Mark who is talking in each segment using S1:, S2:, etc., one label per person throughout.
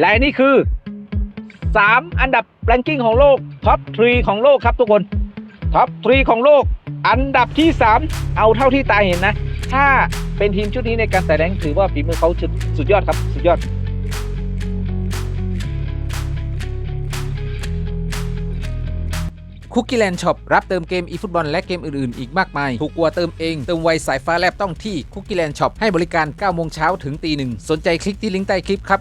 S1: และนี่คือ 3 อันดับแรงกิ้งของโลกท็อปทรีของโลกครับทุกคนท็อปทรีของโลก อันดับที่ 3 เอาเท่าที่ตาเห็นนะ ถ้าเป็นทีมชุดนี้ในการแต่แรงถือว่าฝีมือเขาสุดสุดยอดครับ สุดยอด
S2: คุกกี้แลนด์ช็อปรับเติมเกมอีฟุตบอลและเกมอื่น ๆ อีกมากมาย ถูกกว่าเติมเอง เติมไวสายฟ้าแลบต้องที่คุกกี้แลนด์ช็อปให้บริการ9โมงเช้าถึงตีหนึ่งสนใจคลิกที่ลิงก์ใต้คลิปครับ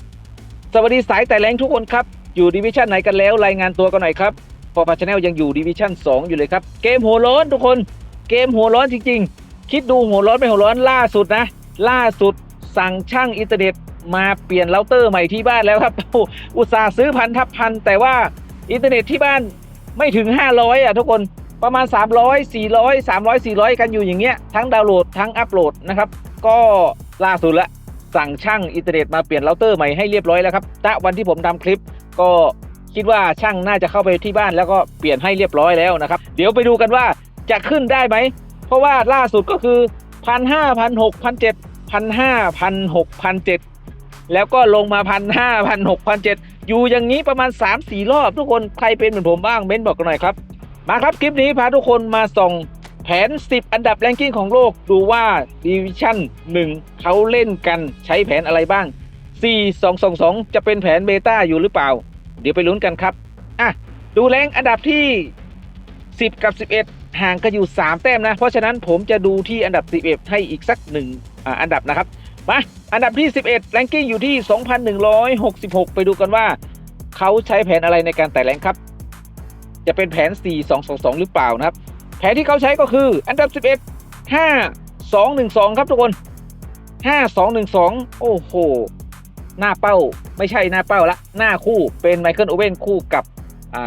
S1: สวัสดีสายแต่แรงทุกคนครับ อยู่ดิวิชั่นไหนกันแล้วรายงานตัวกันหน่อยครับพอพาชแนลยังอยู่ดิวิชั่น2 อยู่เลยครับ เกมหัวร้อนทุกคน เกมหัวร้อนจริง ๆ คิดดูหัวร้อนไม่หัวร้อนล่าสุดนะ ล่าสุดสั่งช่างอินเทอร์เน็ตมาเปลี่ยนเราเตอร์ใหม่ที่บ้านแล้วครับ อุตส่าห์ซื้อพันทับพันแต่ว่าอินเทอร์เน็ตที่บ้านไม่ถึง 500 อะทุกคนประมาณ 300 400 300 400 กันอยู่อย่างเงี้ยทั้งดาวน์โหลดทั้งอัปโหลดนะครับ ก็ล่าสุดละ สั่งช่างอินเทอร์เน็ตมาเปลี่ยนเราเตอร์ใหม่ให้เรียบร้อยแล้วครับณวันที่ผมทำคลิปก็คิดว่าช่างน่าจะเข้าไปที่บ้านแล้วก็เปลี่ยนให้เรียบร้อยแล้วนะครับ เดี๋ยวไปดูกันว่าจะขึ้นได้ไหม เพราะว่าล่าสุดก็คือพันห้าพันหกพันเจ็ดพันห้าพันหกพันเจ็ดแล้วก็ลงมาพันห้าพันหกพันเจ็ดอยู่อย่างนี้ประมาณ3 4รอบทุกคนใครเป็นเหมือนผมบ้างเม้นบอกกันหน่อยครับ มาครับคลิปนี้พาทุกคนมาส่อง ผน 10 อันดับแรงกิ้งของโลก ดูว่าดิวิชั่น 1 เขาเล่นกันใช้แผนอะไรบ้าง 4 2 2 2 จะเป็นแผนเบต้าอยู่หรือเปล่า เดี๋ยวไปลุ้นกันครับ อะ ดูแรงอันดับที่ 10 กับ 11 ห่างกันอยู่ 3 แต้มนะ เพราะฉะนั้นผมจะดูที่อันดับ 11 ให้อีกสักหนึ่งอ่าอันดับนะครับ มา อันดับที่ 11 แรงกิ้งอยู่ที่ 2,166 ไปดูกันว่า เขาใช้แผนอะไรในการแต่แรงครับ จะเป็นแผน 4 2 2 2 หรือเปล่านะครับ แผนที่เขาใช้ก็คืออันดับ 11 5 2 1 2 ครับทุกคน 5 2 1 2 โอ้โห หน้าเป้าไม่ใช่หน้าเป้าละ หน้าคู่เป็นไมเคิลโอเว่นคู่กับ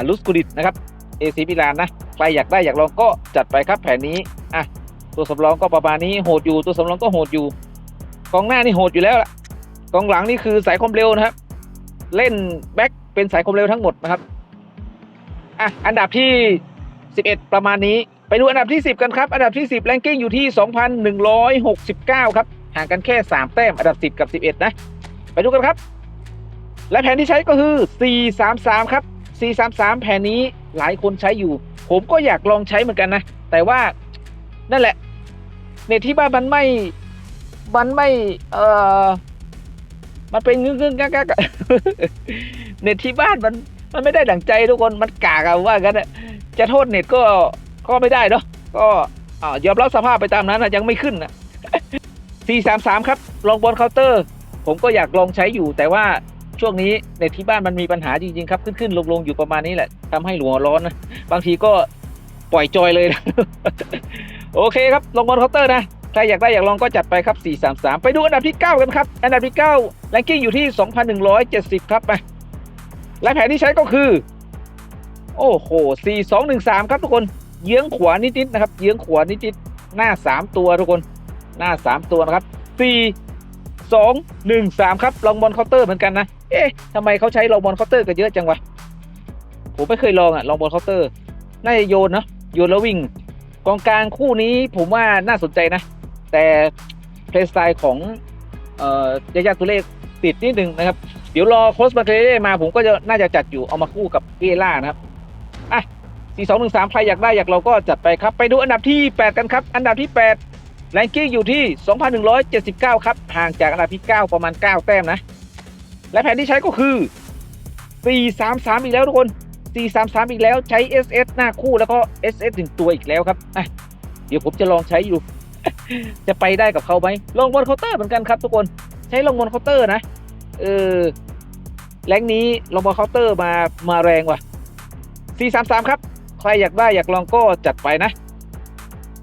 S1: ลุสกูดิตนะครับเอซีมิลานนะใครอยากได้อยากลองก็จัดไปครับแผนนี้อะตัวสำรองก็ประมาณนี้โหดอยู่ตัวสำรองก็โหดอยู่กองหน้านี่โหดอยู่แล้วล่ะกองหลังนี่คือสายความเร็วนะครับ เล่นแบ็คเป็นสายความเร็วทั้งหมดนะครับอะอันดับที่ 11 ประมาณนี้ ไปดูอันดับที่ 10 กันครับ อันดับที่ 10 แรงกิ้งอยู่ที่ 2,169 ครับ ห่างกันแค่ 3 แต้ม อันดับ 10 กับ 11 นะ ไปดูกันครับ และแผนที่ใช้ก็คือ 433 ครับ 433 แผนนี้หลายคนใช้อยู่ ผมก็อยากลองใช้เหมือนกันนะ แต่ว่านั่นแหละ เน็ตที่บ้านมันไม่ มันไม่ เอ่อ มันเป็นงึ้งงึ้งกักกัเน็ตที่บ้านมัน มันไม่ได้ดั่งใจทุกคน มันกากอะว่ากันอะจะโทษเน็ตก็ ก็ไม่ได้เนาะก็อ่ายอมรับสภาพไปตามนั้นนะยังไม่ขึ้นนะ433 ครับ ลองบอลเคาน์เตอร์ ผมก็อยากลองใช้อยู่ แต่ว่าช่วงนี้เน็ตที่บ้านมันมีปัญหาจริงๆครับ ขึ้นขึ้นลงลงอยู่ประมาณนี้แหละทำให้หัวร้อนนะบางทีก็ปล่อยจอยเลยนะโอเคครับลองบอลเคาน์เตอร์นะใครอยากได้อยากลองก็จัดไปครับ 433 ไปดูอันดับที่ 9 กันครับ อันดับที่9แรงกิ้งอยู่ที่ 2,170 ครับไปและแผนที่ใช้ก็คือ โอ้โห 4213 ครับทุกคน เยื้องขวานิดๆนะครับ เยื้องขวานิดๆหน้า 3 ตัวทุกคนหน้า 3 ตัวนะครับ 4 2 1 3 ครับลองบอลเคาน์เตอร์เหมือนกันนะ เอ๊ะทำไมเขาใช้ลองบอลเคาน์เตอร์กันเยอะจังวะผมไม่เคยลองอะลองบอลเคาน์เตอร์น่าจะโยนเนอะโยนแล้ววิ่งกองกลางคู่นี้ผมว่าน่าสนใจนะ แต่เพลย์สไตล์ของเอ่อยายาตุเล่ติดนิดนึงนะครับ เดี๋ยวรอโค้ชมาเทเล่มาผมก็จะน่าจะจัดอยู่เอามาคู่กับเกล่านะครับ 4 2 1 3 ใครอยากได้อยากเราก็จัดไปครับ ไปดูอันดับที่ 8 กันครับ อันดับที่8แรงกิ้งอยู่ที่ 2,179 ครับ ห่างจากอันดับที่ 9 ประมาณ 9 แต้มนะ และแผนที่ใช้ก็คือ 433 อีกแล้วทุกคน 433 อีกแล้วใช้ SS หน้าคู่แล้วก็ SS หนึ่งตัวอีกแล้วครับอะเดี๋ยวผมจะลองใช้อยู่ จะไปได้กับเขาไหมลงบนเคาน์เตอร์เหมือนกันครับทุกคนใช้ลงบนเคาน์เตอร์นะเออแรงนี้ลงบนเคาน์เตอร์มามาแรงว่ะ 433 ครับ ใครอยากได้อยากลองก็จัดไปนะ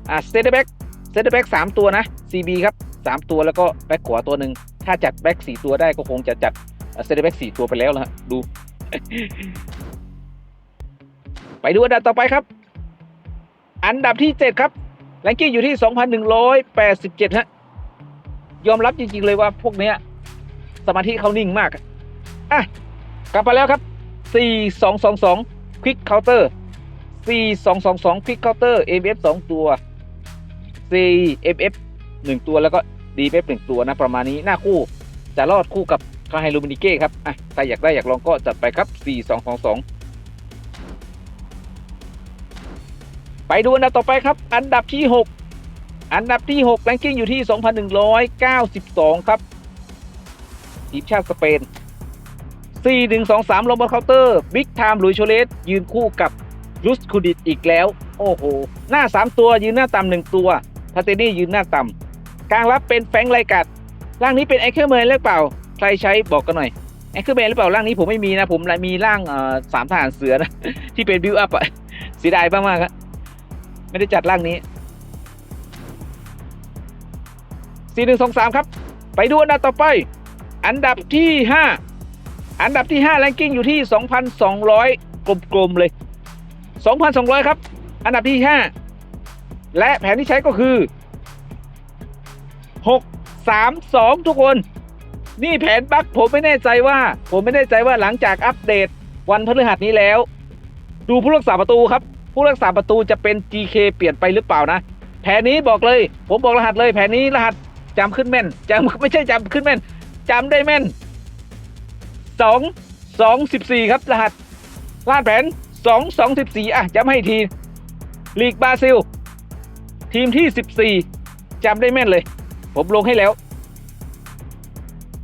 S1: อะเซนเตอร์แบ็กเซนเตอร์แบ็ก3ตัวนะ CB ครับ3ตัวแล้วก็แบ็กขวาตัวหนึ่งถ้าจัดแบ็ก4ตัวได้ก็คงจะจัดเซนเตอร์แบ็ก4ตัวไปแล้วนะฮะดู ไปดูอันดับต่อไปครับ อันดับที่7ครับแรงกิ้งอยู่ที่ 2,187 ฮะ ยอมรับจริง ๆ เลยว่าพวกเนี้ย สมาธิเขานิ่งมากอะอะ กลับไปแล้วครับ 4222 Quick Counter 4222 Quick Counter MF 2 ตัว CMF 1 ตัวแล้วก็ DMF 1 ตัวนะ ประมาณนี้หน้าคู่ จะรอดคู่กับก็ให้ลูมินิเก้ครับ อะ ใครอยากได้อยากลองก็จัดไปครับ 4 2 2 2 ไปดูอันดับต่อไปครับ อันดับที่ 6 อันดับที่6แรงกิ้งอยู่ที่ 2,192 ครับทีมชาติสเปน4 1 2 3ลงบนเคาน์เตอร์บิ๊กไทม์หลุยโชเลสยืนคู่กับ รุสคูดิตอีกแล้ว โอ้โห หน้า 3 ตัวยืนหน้าต่ำหนึ่งตัวพาเตนี่ยืนหน้าต่ำกลางรับเป็นแฟงไรกัดร่างนี้เป็นไอเคิลเมนหรือเปล่า ใครใช้บอกกันหน่อยไอเคิลเมนหรือเปล่าร่างนี้ผมไม่มีนะ ผมมีร่างสามทหารเสือนะที่เป็นบิวอัพอะเสียดายมากๆครับไม่ได้จัดร่างนี้สี่หนึ่งสองสามครับ ไปดูอันดับต่อไป อันดับที่ห้าอันดับที่ห้าแรงกิ้งอยู่ที่สองพันสองร้อยกลมๆเลย สองพันสองร้อยครับ อันดับที่ห้าและแผนที่ใช้ก็คือหกสามสองทุกคน นี่แผนบั๊กผมไม่แน่ใจว่า ผมไม่แน่ใจว่าหลังจากอัปเดตวันพฤหัสนี้แล้ว ดูผู้รักษาประตูครับ ผู้รักษาประตูจะเป็น GK เปลี่ยนไปหรือเปล่านะ แผนนี้บอกเลย ผมบอกรหัสเลย แผนนี้รหัสจำขึ้นแม่นจำไม่ใช่จำขึ้นแม่นจำได้แม่นสองสองสิบสี่ครับรหัสรหัสแผน สองสองสิบสี่อะจำให้ทีลีกบราซิล ทีมที่สิบสี่จำได้แม่นเลย ผมลงให้แล้ว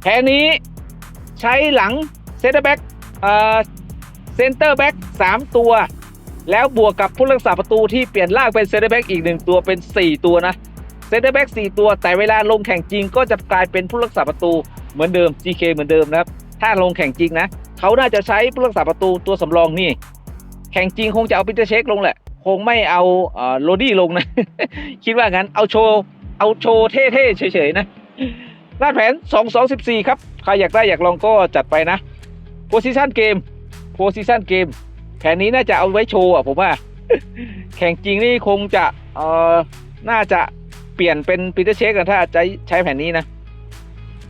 S1: แผนนี้ใช้หลังเซนเตอร์แบ็กเอ่อเซนเตอร์แบ็กสามตัว แล้วบวกกับผู้รักษาประตูที่เปลี่ยนร่างเป็นเซนเตอร์แบ็กอีกหนึ่งตัวเป็น 4 ตัวนะเซนเตอร์แบ็ก4ตัว แต่เวลาลงแข่งจริงก็จะกลายเป็นผู้รักษาประตูเหมือนเดิม GK เหมือนเดิมนะครับ ถ้าลงแข่งจริงนะ เขาน่าจะใช้ผู้รักษาประตูตัวสำรองนี่ แข่งจริงคงจะเอาปีเตอร์เชคลงแหละ คงไม่เอาเอ่อโรดี้ลงนะ คิดว่างั้นเอาโชว์เอาโชว์เท่ๆเฉยๆนะลาดแผน 2 2 14 ครับ ใครอยากได้อยากลองก็จัดไปนะ position game position game แผนนี้น่าจะเอาไว้โชว์อะผมว่า แข่งจริงนี่คงจะเอ่อน่าจะเปลี่ยนเป็นปีเตอร์เชคกันถ้าใช้ใช้แผนนี้นะ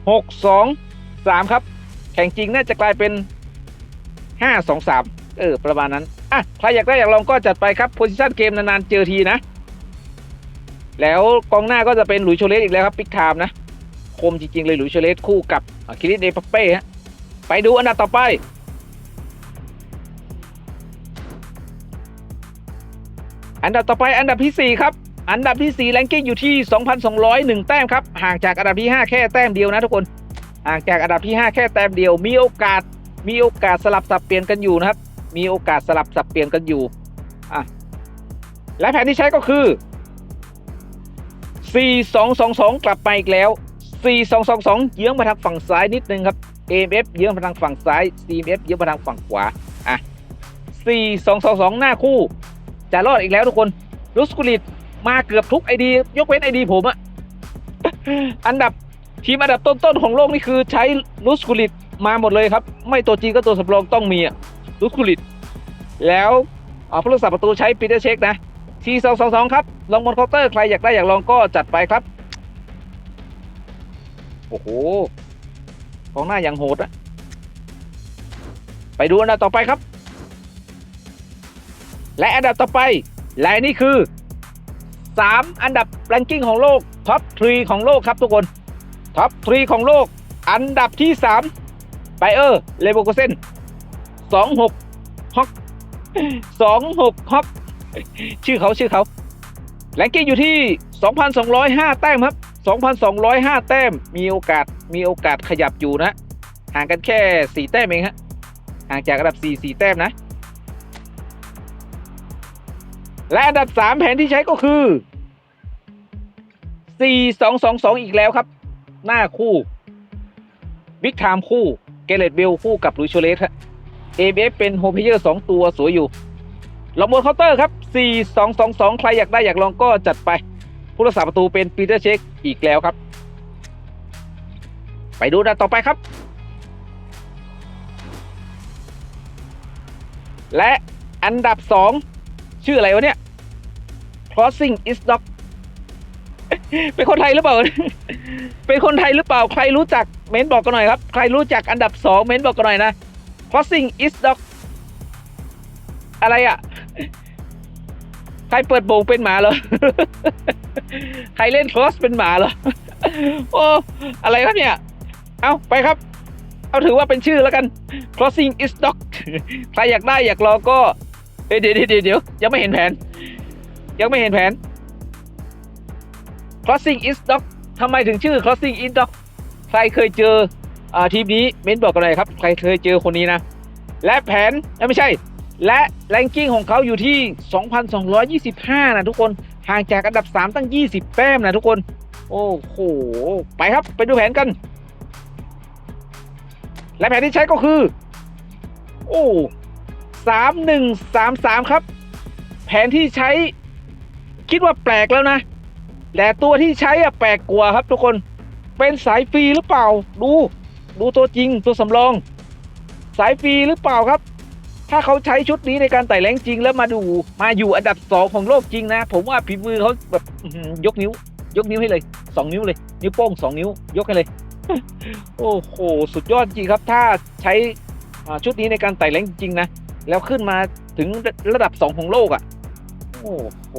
S1: 6 2 3 ครับ แข่งจริงน่าจะกลายเป็น 5 2 3 เออ ประมาณนั้น อะใครอยากได้อยากลองก็จัดไปครับ position game นานๆเจอทีนะ แล้วกองหน้าก็จะเป็นหลุยโชเลสอีกแล้วครับปิกไทม์นะ คมจริงๆเลยหลุยโชเลสคู่กับคิริสเดปเป้ฮะไปดูอันดับต่อไปอันดับต่อไปอันดับที่ 4 ครับ อันดับที่ 4 แรงกิ้งอยู่ที่ 2,201 แต้มครับ ห่างจากอันดับที่ 5 แค่แต้มเดียวนะทุกคน ห่างจากอันดับที่ 5 แค่แต้มเดียว มีโอกาส มีโอกาสสลับสับเปลี่ยนกันอยู่นะครับ มีโอกาสสลับสับเปลี่ยนกันอยู่อะและแผนที่ใช้ก็คือ 4-2-2-2 กลับไปอีกแล้ว 4-2-2-2 เยื้องมาทางฝั่งซ้ายนิดนึงครับ AMF เยื้องมาทางฝั่งซ้าย CMF เยื้องมาทางฝั่งขวาอะ4-2-2-2 หน้าคู่ จะรอดอีกแล้วทุกคนรุสกุลิตมาเกือบทุกไอดียกเว้นไอดีผมอะอันดับทีมอันดับต้นๆของโลกนี่คือใช้รุสกุลิตมาหมดเลยครับ ไม่ตัวจริงก็ตัวสำรองต้องมีอะ รุสกุลิต แล้วอ่าผู้รักษาประตูใช้ปีเตอร์เช็คนะทีสองสองสองครับ ลองบนเคาน์เตอร์ใครอยากได้อยากลองก็จัดไปครับ โอ้โหกองหน้าอย่างโหดอะไปดูอันดับต่อไปครับ และอันดับต่อไปและนี่คือ 3 อันดับแรงกิ้งของโลกท็อป3ของโลกครับทุกคนท็อป3ของโลก อันดับที่ 3 ไบเออร์เลโบโกเซน 26ฮอก26ฮอกชื่อเขาชื่อเขาแรงกิ้งอยู่ที่ 2,205 แต้มครับ 2,205 แต้มมีโอกาสมีโอกาสขยับอยู่นะห่างกันแค่ 4 แต้มเองฮะห่างจากอันดับ 4 4 แต้มนะ และอันดับ 3 แผนที่ใช้ก็คือ 4-2-2-2 อีกแล้วครับ หน้าคู่ บิ๊กไทม์คู่ เกเรตเบลคู่กับลุยโชเลสครั บ ABF เป็นโฮมเพเยอร์2ตัวสวยอยู่ลองบนเคาน์เตอร์ครับ 4-2-2-2 ใครอยากได้อยากลองก็จัดไป ผู้รักษาประตูเป็นปีเตอร์เช็คอีกแล้วครับ ไปดูอันต่อไปครับ และอันดับ 2 ชื่ออะไรวะเนี่ย Crossing is dog เป็นคนไทยหรือเปล่า เป็นคนไทยหรือเปล่า ใครรู้จักเม้นบอกกันหน่อยครับ ใครรู้จักอันดับ 2 เม้นบอกกันหน่อยนะ Crossing is dog อะไรอะ่ะ ใครเปิดโบงเป็นหมาเหรอ ใครเล่นครอสเป็นหมาเหรอ โอ้ อะไรครับเนี่ย เอาไปครับ เอาถือว่าเป็นชื่อแล้วกัน crossing is dock ใครอยากได้อยากรอก็เอ้ยเดี๋ยวเดี๋ยวเดี๋ยวยังไม่เห็นแผน ยังไม่เห็นแผน crossing is dock ทำไมถึงชื่อ crossing is dock ใครเคยเจอ ทีมนี้เม้นบอกกันหน่อยครับ ใครเคยเจอคนนี้นะ และแผนไม่ใช่ และแรงกิ้งของเขาอยู่ที่ 2,225 นะทุกคนห่างจากอันดับ 3 ตั้ง 20 แต้มนะทุกคน โอ้โห ไปครับไปดูแผนกัน และแผนที่ใช้ก็คือ โอ้สามหนึ่งสามสามครับ แผนที่ใช้ คิดว่าแปลกแล้วนะ แต่ตัวที่ใช้อะแปลกกว่าครับทุกคน เป็นสายฟรีหรือเปล่า ดู ดูตัวจริงตัวสำรอง สายฟรีหรือเปล่าครับ ถ้าเขาใช้ชุดนี้ในการไต่แรงจริงแล้วมาดูมาอยู่อันดับสองของโลกจริงนะ ผมว่าฝีมือเขาแบบยกนิ้ว ยกนิ้วให้เลยสองนิ้วเลย นิ้วโป้งสองนิ้วยกให้เลย โอ้โหสุดยอดจริงครับ ถ้าใช้ชุดนี้ในการไต่แรงจริงนะแล้วขึ้นมาถึงระดับสองของโลกอะ่ะ โอ้โห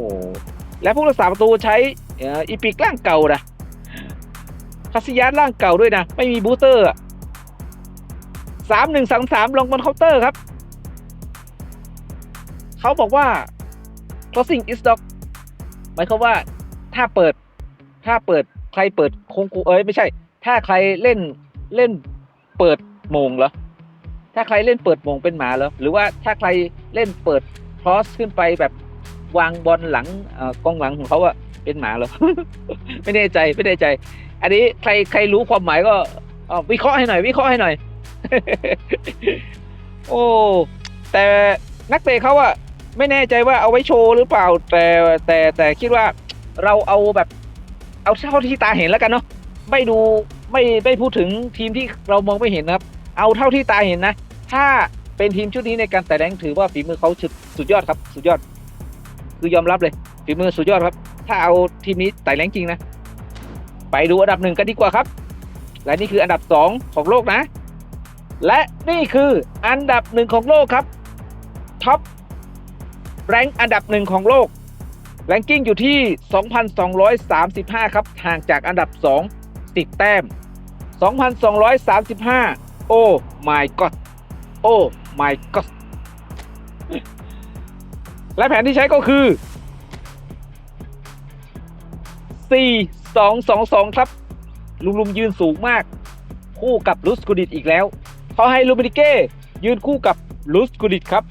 S1: และผู้รักษาประตูใช้อีปิกร่างเก่านะคาซิยัสร่างเก่าด้วยนะ ไม่มีบูสเตอร์ สามหนึ่งสามสามลงบนเคาน์เตอร์ครับ เขาบอกว่า crossing is dog หมายความว่าถ้าเปิด ถ้าเปิดใครเปิดคงกูเอ้ยไม่ใช่ ถ้าใครเล่นเล่นเปิดโมงเหรอ ถ้าใครเล่นเปิดโมงเป็นหมาเหรอ หรือว่าถ้าใครเล่นเปิดครอสขึ้นไปแบบวางบอลหลังเอ่อกองหลังของเขาอะเป็นหมาเหรอ ไม่แน่ใจไม่แน่ใจ อันนี้ใครใครรู้ความหมายก็วิเคราะห์ให้หน่อย วิเคราะห์ให้หน่อย โอ้ แต่นักเตะเขาอะไม่แน่ใจว่าเอาไว้โชว์หรือเปล่า แต่แต่แต่คิดว่าเราเอาแบบ เอาเท่าที่ตาเห็นแล้วกันเนาะไม่ดูไม่ไม่พูดถึงทีมที่เรามองไม่เห็นนะครับ เอาเท่าที่ตาเห็นนะ ถ้าเป็นทีมชุดนี้ในการแต่แรงถือว่าฝีมือเขาสุดยอดครับ สุดยอด คือยอมรับเลยฝีมือสุดยอดครับ ถ้าเอาทีมนี้ไต่แรงจริงนะ ไปดูอันดับหนึ่งกันดีกว่าครับ และนี่คืออันดับสองของโลกนะ และนี่คืออันดับหนึ่งของโลกครับท็อปแรงอันดับหนึ่งของโลกแรงกิ้งอยู่ที่ 2,235 ครับห่างจากอันดับ 2 10 แต้ม 2,235 โอ้ my god โอ้ my god และแผนที่ใช้ก็คือ 4 2 2 2 ครับ ลุงลุมยืนสูงมาก คู่กับลุสกูดิตอีกแล้ว เขาให้ลูมินิเก้ยืนคู่กับลุสกูดิตครับ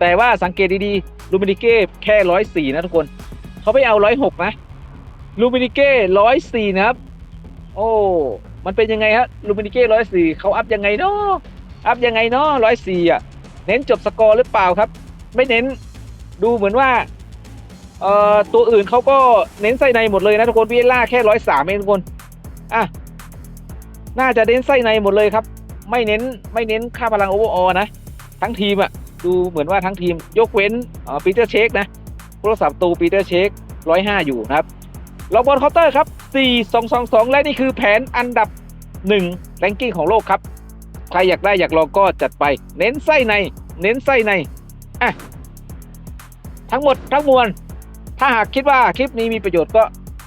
S1: แต่ว่าสังเกตดีๆลูมินิเก้แค่ร้อยสี่นะทุกคน เขาไม่เอาร้อยหกนะลูมินิเก้ร้อยสี่นะครับ โอ้ มันเป็นยังไงฮะลูมินิเก้ร้อยสี่เขาอัพยังไงเนาะอัพยังไงเนาะร้อยสี่อะ เน้นจบสกอร์หรือเปล่าครับ ไม่เน้นดูเหมือนว่าเอ่อตัวอื่นเขาก็เน้นไส้ในหมดเลยนะทุกคนวีเอล่าแค่ร้อยสามเองทุกคนอะน่าจะเน้นไส้ในหมดเลยครับ ไม่เน้นไม่เน้นค่าพลังโอเวอร์ออนะ ทั้งทีมอะดูเหมือนว่าทั้งทีมยกเว้นปีเตอร์เชคนะผู้รักษาประตูปีเตอร์เชคร้อยห้าอยู่นะครับลองบอลเคาน์เตอร์ครับสี่สองสองสองและนี่คือแผนอันดับหนึ่งแรงกิ้งของโลกครับ ใครอยากได้อยากลองก็จัดไป เน้นไส้ใน เน้นไส้ในอะทั้งหมดทั้งมวล ถ้าหากคิดว่าคลิปนี้มีประโยชน์ก็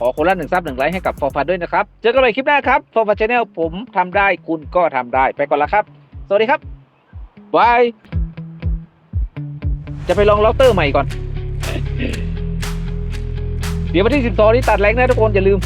S1: อคนละหนึ่งซับหนึ่งไลค์ให้กับฟอร์ฟันด้วยนะครับ เจอกันใหม่คลิปหน้าครับฟอร์ฟันชาแนลผมทำได้คุณก็ทำได้ไปก่อนละครับ สวัสดีครับบายจะไปลองเราเตอร์ใหม่ก่อน เดี๋ยววันที่สิบสองนี้ตัดแรงนะทุกคนอย่าลืม